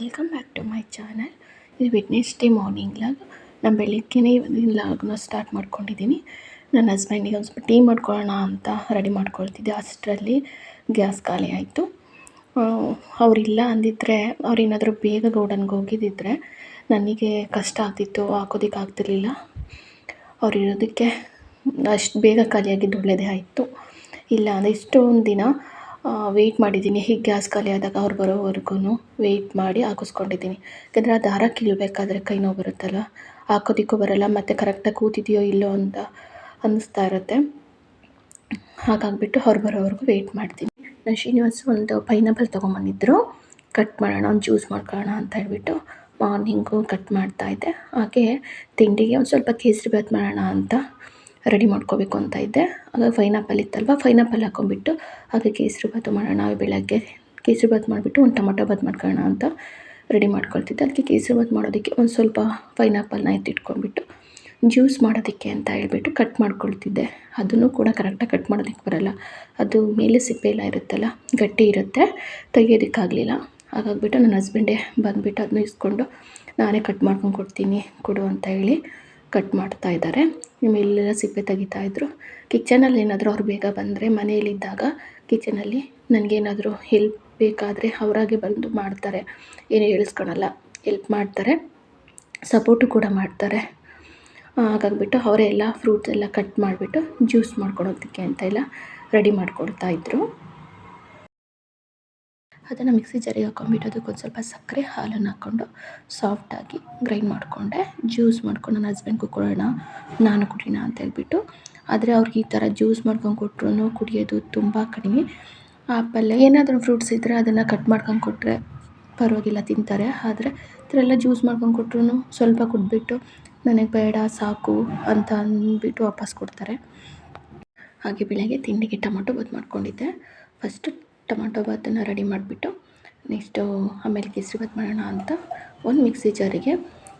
Welcome back to my channel ಇದು Wednesday morning vlog ನಾನು ಬೆಳಿಗ್ಗೆನೇ ಇವತ್ತಿನ ಲಾಗ್ನ ಸ್ಟಾರ್ಟ್ ಮಾಡ್ಕೊಂಡಿದ್ದೀನಿ. ನನ್ನ ಹಸ್ಬೆಂಡಿಗೆ ಒಂದು ಸ್ವಲ್ಪ ಟೀ ಮಾಡ್ಕೊಳ್ಳೋಣ ಅಂತ ರೆಡಿ ಮಾಡ್ಕೊಳ್ತಿದ್ದೆ. ಅಷ್ಟರಲ್ಲಿ ಗ್ಯಾಸ್ ಖಾಲಿ ಆಯಿತು. ಅವರಿಲ್ಲ ಅಂದಿದ್ದರೆ ಅವ್ರೇನಾದರೂ ಬೇಗ ಗೋಡನ್ಗೆ ಹೋಗಿದ್ದಿದ್ರೆ ನನಗೆ ಕಷ್ಟ ಆಗ್ತಿತ್ತು ಹಾಕೋದಿಕ್ಕೆ ಆಗ್ತಿರ್ಲಿಲ್ಲ. ಅವರಿರೋದಕ್ಕೆ ಅಷ್ಟು ಬೇಗ ಖಾಲಿಯಾಗಿದ್ದು ಒಳ್ಳೆಯದೇ ಆಯಿತು. ಇಲ್ಲ ಅಂದರೆ ಇಷ್ಟೊಂದು ದಿನ ವೆಯ್ಟ್ ಮಾಡಿದ್ದೀನಿ. ಹೀಗೆ ಗ್ಯಾಸ್ ಖಾಲಿ ಆದಾಗ ಅವ್ರು ಬರೋವರೆಗೂ ವೆಯ್ಟ್ ಮಾಡಿ ಹಾಕಿಸ್ಕೊಂಡಿದ್ದೀನಿ. ಯಾಕಂದರೆ ಆ ದಾರ ಕೀಳಬೇಕಾದ್ರೆ ಕೈ ನೋವು ಬರುತ್ತಲ್ಲ ಹಾಕೋದಿಕ್ಕೂ ಬರೋಲ್ಲ, ಮತ್ತು ಕರೆಕ್ಟಾಗಿ ಕೂತಿದೆಯೋ ಇಲ್ಲೋ ಅಂತ ಅನ್ನಿಸ್ತಾ ಇರುತ್ತೆ. ಹಾಗಾಗಿಬಿಟ್ಟು ಅವ್ರು ಬರೋವರೆಗೂ ವೆಯ್ಟ್ ಮಾಡ್ತೀನಿ. ನಾನು ಶ್ರೀನಿವಾಸ್ ಒಂದು ಪೈನಾಪಲ್ ತೊಗೊಂಬಂದಿದ್ರು. ಕಟ್ ಮಾಡೋಣ, ಒಂದು ಜ್ಯೂಸ್ ಮಾಡ್ಕೊಳ್ಳೋಣ ಅಂತ ಹೇಳ್ಬಿಟ್ಟು ಮಾರ್ನಿಂಗು ಕಟ್ ಮಾಡ್ತಾಯಿದ್ದೆ ಹಾಗೆ ತಿಂಡಿಗೆ ಒಂದು ಸ್ವಲ್ಪ ಕೇಸರಿ ಭಾತ್ ಮಾಡೋಣ ಅಂತ ರೆಡಿ ಮಾಡ್ಕೋಬೇಕು ಅಂತ ಇದ್ದೆ. ಆಗ ಪೈನಾಪಲ್ ಇತ್ತಲ್ವ ಪೈನಾಪಲ್ ಹಾಕೊಂಡ್ಬಿಟ್ಟು ಹಾಗೆ ಕೇಸರಿಬಾತು ಮಾಡೋಣ. ಬೆಳಗ್ಗೆ ಕೇಸರಿಬಾತ್ ಮಾಡಿಬಿಟ್ಟು ಒಂದು ಟೊಮೊಟೊ ಬಾತ್ ಮಾಡ್ಕೊಳ್ಳೋಣ ಅಂತ ರೆಡಿ ಮಾಡ್ಕೊಳ್ತಿದ್ದೆ. ಅದಕ್ಕೆ ಕೇಸರಿಬಾತ್ ಮಾಡೋದಕ್ಕೆ ಒಂದು ಸ್ವಲ್ಪ ಪೈನಾಪಲ್ನ ಎತ್ತಿಟ್ಕೊಂಡ್ಬಿಟ್ಟು ಜ್ಯೂಸ್ ಮಾಡೋದಕ್ಕೆ ಅಂತ ಹೇಳ್ಬಿಟ್ಟು ಕಟ್ ಮಾಡ್ಕೊಳ್ತಿದ್ದೆ. ಅದನ್ನು ಕೂಡ ಕರೆಕ್ಟಾಗಿ ಕಟ್ ಮಾಡೋದಕ್ಕೆ ಬರಲ್ಲ. ಅದು ಮೇಲೆ ಸಿಪ್ಪೆ ಎಲ್ಲ ಇರುತ್ತಲ್ಲ, ಗಟ್ಟಿ ಇರುತ್ತೆ, ತೆಗಿಯೋದಕ್ಕಾಗಲಿಲ್ಲ. ಹಾಗಾಗ್ಬಿಟ್ಟು ನನ್ನ ಹಸ್ಬೆಂಡೇ ಬಂದುಬಿಟ್ಟು ಅದನ್ನ ಇಸ್ಕೊಂಡು ನಾನೇ ಕಟ್ ಮಾಡ್ಕೊಂಡು ಕೊಡ್ತೀನಿ, ಕೊಡು ಅಂತ ಹೇಳಿ ಕಟ್ ಮಾಡ್ತಾ ಇದ್ದಾರೆ. ಇಲ್ಲೆಲ್ಲ ಸಿಪ್ಪೆ ತೆಗಿತಾಯಿದ್ರು ಕಿಚನಲ್ಲಿ ಏನಾದರೂ ಅವ್ರು ಬೇಗ ಬಂದರೆ ಮನೆಯಲ್ಲಿದ್ದಾಗ ಕಿಚನಲ್ಲಿ ನನಗೇನಾದರೂ ಹೆಲ್ಪ್ ಬೇಕಾದರೆ ಅವರಾಗೆ ಬಂದು ಮಾಡ್ತಾರೆ. ಏನು ಹೇಳಿಸ್ಕೊಳಲ್ಲ. ಹೆಲ್ಪ್ ಮಾಡ್ತಾರೆ. ಸಪೋರ್ಟು ಕೂಡ ಮಾಡ್ತಾರೆ. ಹಾಗಾಗ್ಬಿಟ್ಟು ಅವರೇ ಎಲ್ಲ ಫ್ರೂಟ್ಸ್ ಎಲ್ಲ ಕಟ್ ಮಾಡಿಬಿಟ್ಟು ಜ್ಯೂಸ್ ಮಾಡ್ಕೊಳೋದಕ್ಕೆ ಅಂತ ಎಲ್ಲ ರೆಡಿ ಮಾಡ್ಕೊಳ್ತಾಯಿದ್ರು ಅದನ್ನು ಮಿಕ್ಸಿ ಜಾರಿಗೆ ಹಾಕೊಂಡ್ಬಿಟ್ಟು ಅದಕ್ಕೊಂದು ಸ್ವಲ್ಪ ಸಕ್ಕರೆ ಹಾಲನ್ನು ಹಾಕ್ಕೊಂಡು ಸಾಫ್ಟಾಗಿ ಗ್ರೈಂಡ್ ಮಾಡಿಕೊಂಡೆ. ಜ್ಯೂಸ್ ಮಾಡ್ಕೊಂಡು ನನ್ನ ಹಸ್ಬೆಂಡ್ಗೂ ಕೊಡೋಣ, ನಾನು ಕುಡಿಯೋಣ ಅಂತ ಹೇಳ್ಬಿಟ್ಟು. ಆದರೆ ಅವ್ರಿಗೆ ಈ ಥರ ಜ್ಯೂಸ್ ಮಾಡ್ಕೊಂಡು ಕೊಟ್ರೂ ಕುಡಿಯೋದು ತುಂಬ ಕಡಿಮೆ. ಆಪಲ್ ಏನಾದರೂ ಫ್ರೂಟ್ಸ್ ಇದ್ದರೆ ಅದನ್ನು ಕಟ್ ಮಾಡ್ಕೊಂಡು ಕೊಟ್ಟರೆ ಪರವಾಗಿಲ್ಲ, ತಿಂತಾರೆ. ಆದರೆ ಈ ಥರ ಎಲ್ಲ ಜ್ಯೂಸ್ ಮಾಡ್ಕೊಂಡು ಕೊಟ್ರೂ ಸ್ವಲ್ಪ ಕುಡಿದ್ಬಿಟ್ಟು ನನಗೆ ಬೇಡ, ಸಾಕು ಅಂತ ಅಂದ್ಬಿಟ್ಟು ವಾಪಸ್ ಕೊಡ್ತಾರೆ. ಹಾಗೆ ಬೆಳಗ್ಗೆ ತಿಂಡಿಗೆ ಟೊಮೊಟೊ ಬಾತ್ ಮಾಡ್ಕೊಂಡಿದ್ದೆ. ಫಸ್ಟು ಟೊಮೊಟೊ ಭಾತನ್ನು ರೆಡಿ ಮಾಡಿಬಿಟ್ಟು ನೆಕ್ಸ್ಟು ಆಮೇಲೆ ಕೇಸರಿಬಾತ್ ಮಾಡೋಣ ಅಂತ ಒಂದು ಮಿಕ್ಸಿ ಜಾರಿಗೆ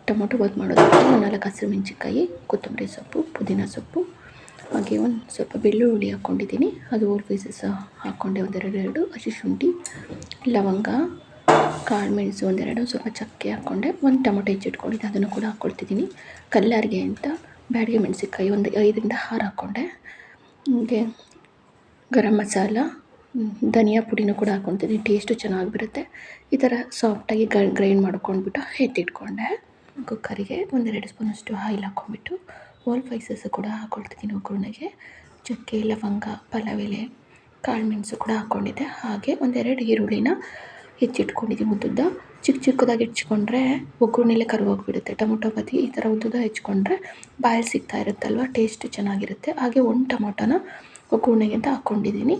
ಟೊಮೊಟೊ ಬಾತ್ ಮಾಡೋದಕ್ಕೆ ನಾಲ್ಕು ಹಸಿರು ಮೆಣಸಿನ್ಕಾಯಿ, ಕೊತ್ತಂಬರಿ ಸೊಪ್ಪು, ಪುದೀನ ಸೊಪ್ಪು, ಹಾಗೆ ಒಂದು ಸ್ವಲ್ಪ ಬೆಳ್ಳುಳ್ಳಿ ಹಾಕ್ಕೊಂಡಿದ್ದೀನಿ. ಅದು ಓಲ್ ಪೀಸಸ್ ಹಾಕ್ಕೊಂಡೆ ಒಂದೆರಡು, ಎರಡು ಹಸಿ ಶುಂಠಿ, ಲವಂಗ, ಕಾಳು ಮೆಣಸು ಒಂದೆರಡು, ಸ್ವಲ್ಪ ಚಕ್ಕೆ ಹಾಕ್ಕೊಂಡೆ. ಒಂದು ಟೊಮೊಟೊ ಹೆಚ್ಚಿಟ್ಕೊಂಡಿದ್ದೆ ಅದನ್ನು ಕೂಡ ಹಾಕ್ಕೊಳ್ತಿದ್ದೀನಿ. ಕಲ್ಲಾರಿಗೆ ಅಂತ ಬ್ಯಾಡಿಗೆ ಮೆಣಸಿನ್ಕಾಯಿ ಒಂದು ಐದರಿಂದ ಆರು ಹಾಕ್ಕೊಂಡೆ. ಹಾಗೆ ಗರಂ ಮಸಾಲ ಧನಿಯಾ ಪುಡಿನೂ ಕೂಡ ಹಾಕ್ಕೊತೀನಿ ಟೇಸ್ಟು ಚೆನ್ನಾಗಿ ಬರುತ್ತೆ. ಈ ಥರ ಸಾಫ್ಟಾಗಿ ಗ್ರೈಂಡ್ ಮಾಡ್ಕೊಂಡ್ಬಿಟ್ಟು ಎತ್ತಿಟ್ಕೊಂಡೆ. ಕುಕ್ಕರಿಗೆ ಒಂದೆರಡು ಸ್ಪೂನಷ್ಟು ಆಯಿಲ್ ಹಾಕ್ಕೊಂಡ್ಬಿಟ್ಟು ಓಲ್ ಸ್ಪೈಸಸ್ ಕೂಡ ಹಾಕ್ಕೊಳ್ತಿದ್ದೀನಿ ಒಗ್ಗರಣೆಗೆ ಚಕ್ಕೆ, ಲವಂಗ, ಪಲಾವೆಲೆ, ಕಾಳು ಮೆಣಸು ಕೂಡ ಹಾಕ್ಕೊಂಡಿದ್ದೆ ಹಾಗೆ ಒಂದೆರಡು ಈರುಳ್ಳಿನ ಹೆಚ್ಚಿಟ್ಕೊಂಡಿದ್ದೀನಿ ಉದ್ದುದ್ದ. ಚಿಕ್ಕ ಚಿಕ್ಕದಾಗಿ ಹೆಚ್ಚಿಕೊಂಡ್ರೆ ಒಗ್ಗರಣೆಲೆ ಕರುವಾಗ್ಬಿಡುತ್ತೆ. ಟೊಮೊಟೊ ಬದಿ ಈ ಥರ ಉದ್ದುದ್ದ ಹೆಚ್ಕೊಂಡ್ರೆ ಬಾಯಲ್ಲಿ ಸಿಗ್ತಾ ಇರುತ್ತಲ್ವ ಟೇಸ್ಟ್ ಚೆನ್ನಾಗಿರುತ್ತೆ. ಹಾಗೆ ಒಂದು ಟೊಮೊಟೊನ ಒಗ್ಗರಣೆಗೆ ಅಂತ ಹಾಕ್ಕೊಂಡಿದ್ದೀನಿ.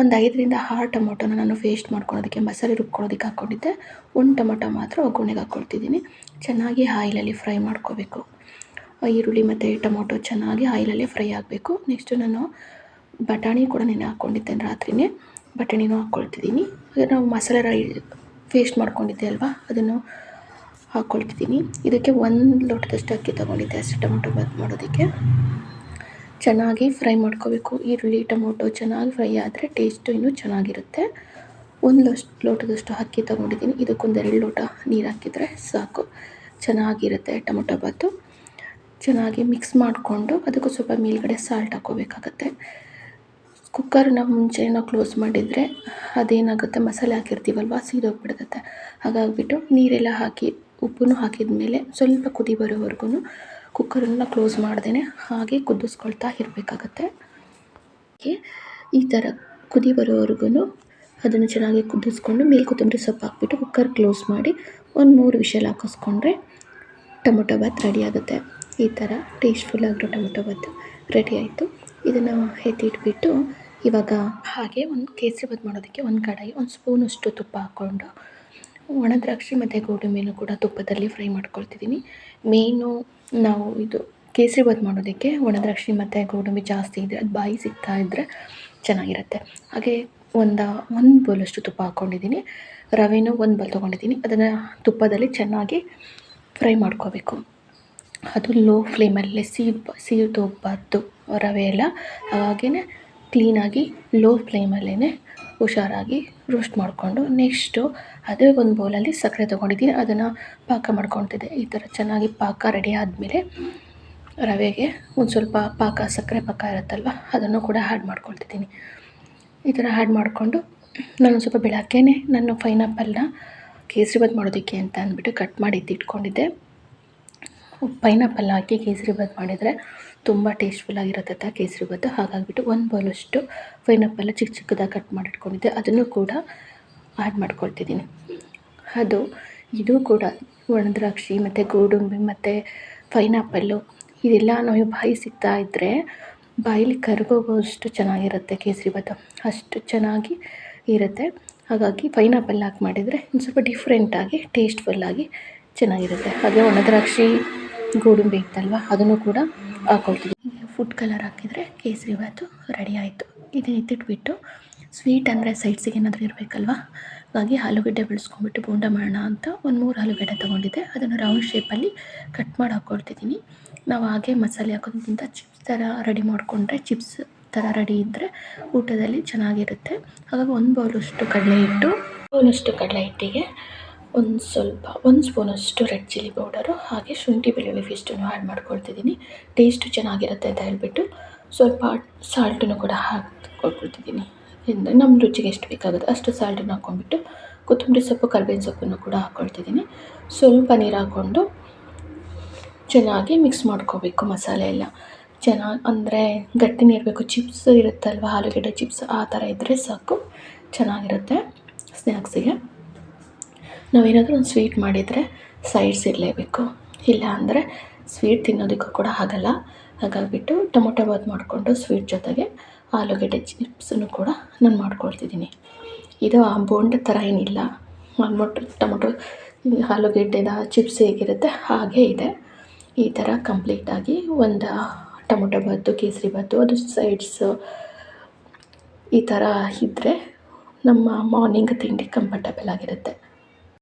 ಒಂದು ಐದರಿಂದ ಆರು ಟೊಮೊಟೊನ ನಾನು ಫೇಸ್ಟ್ ಮಾಡ್ಕೊಳೋದಕ್ಕೆ ಮಸಾಲೆ ರುಬ್ಕೊಳ್ಳೋದಕ್ಕೆ ಹಾಕ್ಕೊಂಡಿದ್ದೆ. ಒಂದು ಟೊಮೊಟೊ ಮಾತ್ರ ಒಗ್ಗರಣೆಗೆ ಹಾಕ್ಕೊಳ್ತಿದ್ದೀನಿ. ಚೆನ್ನಾಗಿ ಆಯಿಲಲ್ಲಿ ಫ್ರೈ ಮಾಡ್ಕೋಬೇಕು. ಈರುಳ್ಳಿ ಮತ್ತು ಟೊಮೊಟೊ ಚೆನ್ನಾಗಿ ಆಯಿಲಲ್ಲಿ ಫ್ರೈ ಆಗಬೇಕು. ನೆಕ್ಸ್ಟು ನಾನು ಬಟಾಣಿ ಕೂಡ ನೆನೆ ಹಾಕ್ಕೊಂಡಿದ್ದೆ ರಾತ್ರಿನೇ. ಬಟಾಣಿನೂ ಹಾಕ್ಕೊಳ್ತಿದ್ದೀನಿ. ನಾವು ಮಸಾಲೆ ರೈ ಫೇಸ್ಟ್ ಮಾಡ್ಕೊಂಡಿದ್ದೆ ಅಲ್ವಾ? ಅದನ್ನು ಹಾಕ್ಕೊಳ್ತಿದ್ದೀನಿ. ಇದಕ್ಕೆ ಒಂದು ಲೋಟದಷ್ಟು ಅಕ್ಕಿ ತೊಗೊಂಡಿದ್ದೆ ಅಷ್ಟು ಟೊಮೊಟೊ ಬಾತ್ ಮಾಡೋದಕ್ಕೆ. ಚೆನ್ನಾಗಿ ಫ್ರೈ ಮಾಡ್ಕೋಬೇಕು. ಈರುಳ್ಳಿ, ಟೊಮೊಟೊ ಚೆನ್ನಾಗಿ ಫ್ರೈ ಆದರೆ ಟೇಸ್ಟು ಇನ್ನೂ ಚೆನ್ನಾಗಿರುತ್ತೆ. ಒಂದು ಲೋಟದಷ್ಟು ಅಕ್ಕಿ ತೊಗೊಂಡಿದ್ದೀನಿ. ಇದಕ್ಕೊಂದು ಎರಡು ಲೋಟ ನೀರು ಹಾಕಿದರೆ ಸಾಕು. ಚೆನ್ನಾಗಿರುತ್ತೆ ಟೊಮೊಟೊ ಬಾತು. ಚೆನ್ನಾಗಿ ಮಿಕ್ಸ್ ಮಾಡಿಕೊಂಡು ಅದಕ್ಕೂ ಸ್ವಲ್ಪ ಮೇಲ್ಗಡೆ ಸಾಲ್ಟ್ ಹಾಕ್ಕೋಬೇಕಾಗತ್ತೆ ಕುಕ್ಕರ್ನ ಮುಂಚೆ ನಾವು ಕ್ಲೋಸ್ ಮಾಡಿದರೆ ಅದೇನಾಗುತ್ತೆ? ಮಸಾಲೆ ಹಾಕಿರ್ತೀವಲ್ವ? ಸೀದೋಗ್ಬಿಡುತ್ತೆ. ಹಾಗಾಗಿಬಿಟ್ಟು ನೀರೆಲ್ಲ ಹಾಕಿ ಉಪ್ಪನ್ನು ಹಾಕಿದ ಮೇಲೆ ಸ್ವಲ್ಪ ಕುದಿ ಬರೋವರೆಗೂ ಕುಕ್ಕರನ್ನು ಕ್ಲೋಸ್ ಮಾಡ್ದೇ ಹಾಗೆ ಕುದಿಸ್ಕೊಳ್ತಾ ಇರಬೇಕಾಗತ್ತೆ. ಈ ಥರ ಕುದಿ ಬರೋವರೆಗೂ ಅದನ್ನು ಚೆನ್ನಾಗಿ ಕುದಿಸ್ಕೊಂಡು ಮೇಲೆ ಕೊತ್ತಂಬರಿ ಸೊಪ್ಪು ಹಾಕ್ಬಿಟ್ಟು ಕುಕ್ಕರ್ ಕ್ಲೋಸ್ ಮಾಡಿ ಒಂದು ಮೂರು ವಿಷಲ್ ಹಾಕಿಸ್ಕೊಂಡ್ರೆ ಟೊಮೊಟೊ ಬಾತ್ ರೆಡಿ ಆಗುತ್ತೆ. ಈ ಥರ ಟೇಸ್ಟ್ಫುಲ್ ಆಗಿರೋ ಟೊಮೊಟೊ ಬಾತ್ ರೆಡಿ ಆಯಿತು. ಇದನ್ನು ಎತ್ತಿಟ್ಬಿಟ್ಟು ಇವಾಗ ಹಾಗೆ ಒಂದು ಕೇಸರಿ ಬಾತ್ ಮಾಡೋದಕ್ಕೆ ಒಂದು ಕಡಾಯಿ, ಒಂದು ಸ್ಪೂನಷ್ಟು ತುಪ್ಪ ಹಾಕ್ಕೊಂಡು ಒಣ ದ್ರಾಕ್ಷಿ ಮತ್ತು ಗೋಡಂಬಿನೂ ಕೂಡ ತುಪ್ಪದಲ್ಲಿ ಫ್ರೈ ಮಾಡ್ಕೊಳ್ತಿದ್ದೀನಿ. ಮೇಯ್ನು ನಾವು ಇದು ಕೇಸರಿಬಾತ್ ಮಾಡೋದಕ್ಕೆ ಒಣದ್ರಾಕ್ಷಿ ಮತ್ತು ಗೋಡಂಬಿ ಜಾಸ್ತಿ ಇದ್ದರೆ ಅದು ಬಾಯಿ ಸಿಗ್ತಾ ಇದ್ದರೆ ಚೆನ್ನಾಗಿರುತ್ತೆ. ಹಾಗೆ ಒಂದು ಒಂದು ಬೌಲಷ್ಟು ತುಪ್ಪ ಹಾಕ್ಕೊಂಡಿದ್ದೀನಿ ರವೆನೂ ಒಂದು ಬಲ್ ತೊಗೊಂಡಿದ್ದೀನಿ. ಅದನ್ನು ತುಪ್ಪದಲ್ಲಿ ಚೆನ್ನಾಗಿ ಫ್ರೈ ಮಾಡ್ಕೋಬೇಕು. ಅದು ಲೋ ಫ್ಲೇಮಲ್ಲಿ ಸೀದ್ ತುಪ್ಪದ್ದು ರವೆ ಎಲ್ಲ ಹಾಗೇ ಕ್ಲೀನಾಗಿ ಲೋ ಫ್ಲೇಮಲ್ಲೇ ಹುಷಾರಾಗಿ ರೋಸ್ಟ್ ಮಾಡಿಕೊಂಡು ನೆಕ್ಸ್ಟು ಅದೇ ಒಂದು ಬೌಲಲ್ಲಿ ಸಕ್ಕರೆ ತೊಗೊಂಡಿದ್ದೀನಿ. ಅದನ್ನು ಪಾಕ ಮಾಡ್ಕೊತಿದ್ದೆ ಈ ಥರ ಚೆನ್ನಾಗಿ ಪಾಕ ರೆಡಿ ಆದಮೇಲೆ ರವೆಗೆ ಒಂದು ಸ್ವಲ್ಪ ಪಾಕ, ಸಕ್ಕರೆ ಪಾಕ ಇರುತ್ತಲ್ವ, ಅದನ್ನು ಕೂಡ ಆ್ಯಡ್ ಮಾಡ್ಕೊಳ್ತಿದ್ದೀನಿ. ಈ ಥರ ಆ್ಯಡ್ ಮಾಡಿಕೊಂಡು ನಾನು ಸ್ವಲ್ಪ ಬೆಳಗ್ಗೆನೇ ನಾನು ಪೈನಾಪಲ್ನ ಕೇಸರಿಬಾತ್ ಮಾಡೋದಕ್ಕೆ ಅಂತ ಅಂದ್ಬಿಟ್ಟು ಕಟ್ ಮಾಡಿ ಇಟ್ಕೊಂಡಿದ್ದೆ ಪೈನಾಪಲ್ ಹಾಕಿ ಕೇಸರಿಬಾತ್ ಮಾಡಿದರೆ ತುಂಬ ಟೇಸ್ಟ್ಫುಲ್ಲಾಗಿರುತ್ತೆ ಕೇಸರಿಬಾತು ಹಾಗಾಗಿಬಿಟ್ಟು ಒಂದು ಬೌಲಷ್ಟು ಪೈನಾಪಲ್ ಚಿಕ್ಕ ಚಿಕ್ಕದಾಗಿ ಕಟ್ ಮಾಡಿ ಇಟ್ಕೊಂಡಿದ್ದೆ ಅದನ್ನು ಕೂಡ ಆ್ಯಡ್ ಮಾಡ್ಕೊಳ್ತಿದ್ದೀನಿ. ಅದು, ಇದು ಕೂಡ ಒಣದ್ರಾಕ್ಷಿ ಮತ್ತು ಗೋಡಂಬಿ ಮತ್ತು ಪೈನಾಪಲ್ಲು ಇದೆಲ್ಲ ನಮಗೆ ಬಾಯಿಗೆ ಸಿಗ್ತಾ ಇದ್ದರೆ ಬಾಯಲ್ಲಿ ಕರ್ಗೋಗೋಷ್ಟು ಚೆನ್ನಾಗಿರುತ್ತೆ ಕೇಸರಿಬಾತು ಅಷ್ಟು ಚೆನ್ನಾಗಿ ಇರುತ್ತೆ. ಹಾಗಾಗಿ ಪೈನಾಪಲ್ ಹಾಕಿ ಮಾಡಿದರೆ ಒಂದು ಸ್ವಲ್ಪ ಡಿಫ್ರೆಂಟಾಗಿ ಟೇಸ್ಟ್ಫುಲ್ಲಾಗಿ ಚೆನ್ನಾಗಿರುತ್ತೆ. ಹಾಗೆ ಒಣದ್ರಾಕ್ಷಿ, ಗೋಡಂಬಿ ಇತ್ತಲ್ವ, ಅದನ್ನು ಕೂಡ ಹಾಕ್ಕೊಳ್ತೀನಿ ಫುಡ್ ಕಲರ್ ಹಾಕಿದರೆ ಕೇಸರಿಬಾತು ರೆಡಿ ಆಯಿತು. ಇದನ್ನ ಎತ್ತಿಟ್ಬಿಟ್ಟು ಸ್ವೀಟ್ ಅಂದರೆ ಸೈಡ್ಸಿಗೆ ಏನಾದರೂ ಇರಬೇಕಲ್ವಾ? ಹಾಗಾಗಿ ಆಲೂಗಡ್ಡೆ ಬೆಳೆಸ್ಕೊಂಡ್ಬಿಟ್ಟು ಬೋಂಡ ಮಾಡೋಣ ಅಂತ ಒಂದು ಮೂರು ಆಲೂಗಡ್ಡೆ ತೊಗೊಂಡಿದ್ದೆ. ಅದನ್ನು ರೌಂಡ್ ಶೇಪಲ್ಲಿ ಕಟ್ ಮಾಡಿ ಹಾಕ್ಕೊಳ್ತಿದ್ದೀನಿ ನಾವು ಹಾಗೆ ಮಸಾಲೆ ಹಾಕೋದಕ್ಕಿಂತ ಚಿಪ್ಸ್ ಥರ ರೆಡಿ ಮಾಡಿಕೊಂಡ್ರೆ ಚಿಪ್ಸ್ ಥರ ರೆಡಿ ಇದ್ದರೆ ಊಟದಲ್ಲಿ ಚೆನ್ನಾಗಿರುತ್ತೆ. ಹಾಗಾಗಿ ಒಂದು ಬೌಲಷ್ಟು ಕಡಲೆ ಹಿಟ್ಟು ಬೌಲಷ್ಟು ಕಡಲೆ ಹಿಟ್ಟಿಗೆ ಒಂದು ಸ್ವಲ್ಪ, ಒಂದು ಸ್ಪೂನಷ್ಟು ರೆಡ್ ಚಿಲ್ಲಿ ಪೌಡರು ಹಾಗೆ ಶುಂಠಿ ಬೆಳ್ಳುಳ್ಳಿ ಪೇಸ್ಟನ್ನು ಆ್ಯಡ್ ಮಾಡ್ಕೊಳ್ತಿದ್ದೀನಿ. ಟೇಸ್ಟು ಚೆನ್ನಾಗಿರುತ್ತೆ ಅಂತ ಹೇಳ್ಬಿಟ್ಟು ಸ್ವಲ್ಪ ಸಾಲ್ಟನ್ನು ಕೂಡ ಹಾಕ್ಕೊಳ್ತಿದ್ದೀನಿ ನಮ್ಮ ರುಚಿಗೆ ಎಷ್ಟು ಬೇಕಾಗುತ್ತೆ ಅಷ್ಟು ಸಾಲ್ಟನ್ನು ಹಾಕ್ಕೊಂಡ್ಬಿಟ್ಟು ಕೊತ್ತಂಬರಿ ಸೊಪ್ಪು, ಕರ್ಬೇವಿನ ಸೊಪ್ಪನ್ನು ಕೂಡ ಹಾಕ್ಕೊಳ್ತಿದ್ದೀನಿ. ಸ್ವಲ್ಪ ನೀರು ಹಾಕ್ಕೊಂಡು ಚೆನ್ನಾಗಿ ಮಿಕ್ಸ್ ಮಾಡ್ಕೋಬೇಕು ಮಸಾಲೆ ಎಲ್ಲ. ಚೆನ್ನಾಗಿ ಅಂದರೆ ಗಟ್ಟಿನೇ ಇರಬೇಕು ಚಿಪ್ಸ್ ಇರುತ್ತಲ್ವ, ಆಲೂಗಡ್ಡೆ ಚಿಪ್ಸ್ ಆ ಥರ ಇದ್ದರೆ ಸಾಕು. ಚೆನ್ನಾಗಿರುತ್ತೆ ಸ್ನ್ಯಾಕ್ಸಿಗೆ. ನಾವೇನಾದರೂ ಒಂದು ಸ್ವೀಟ್ ಮಾಡಿದರೆ ಸೈಡ್ಸ್ ಇರಲೇಬೇಕು. ಇಲ್ಲ ಅಂದರೆ ಸ್ವೀಟ್ ತಿನ್ನೋದಕ್ಕೂ ಕೂಡ ಆಗಲ್ಲ. ಹಾಗಾಗಿಬಿಟ್ಟು ಟೊಮೊಟೊ ಬಾತ್ ಮಾಡಿಕೊಂಡು ಸ್ವೀಟ್ ಜೊತೆಗೆ ಆಲೂಗಡ್ಡೆ ಚಿಪ್ಸನ್ನು ಕೂಡ ನಾನು ಮಾಡ್ಕೊಳ್ತಿದ್ದೀನಿ. ಇದು ಆ ಬೋಂಡ ಥರ ಏನಿಲ್ಲ. ಆಲ್ಮೋಸ್ಟ್ ಟೊಮೊಟೊ, ಆಲೂಗಡ್ಡೆದ ಚಿಪ್ಸ್ ಹೇಗಿರುತ್ತೆ ಹಾಗೇ ಇದೆ. ಈ ಥರ ಕಂಪ್ಲೀಟಾಗಿ ಒಂದು ಟೊಮೊಟೊ ಬಾತು, ಕೇಸರಿ ಬಾತು, ಅದು ಸೈಡ್ಸು ಈ ಥರ ಇದ್ದರೆ ನಮ್ಮ ಮಾರ್ನಿಂಗ್ ತಿಂಡಿ ಕಂಫರ್ಟಬಲ್ ಆಗಿರುತ್ತೆ.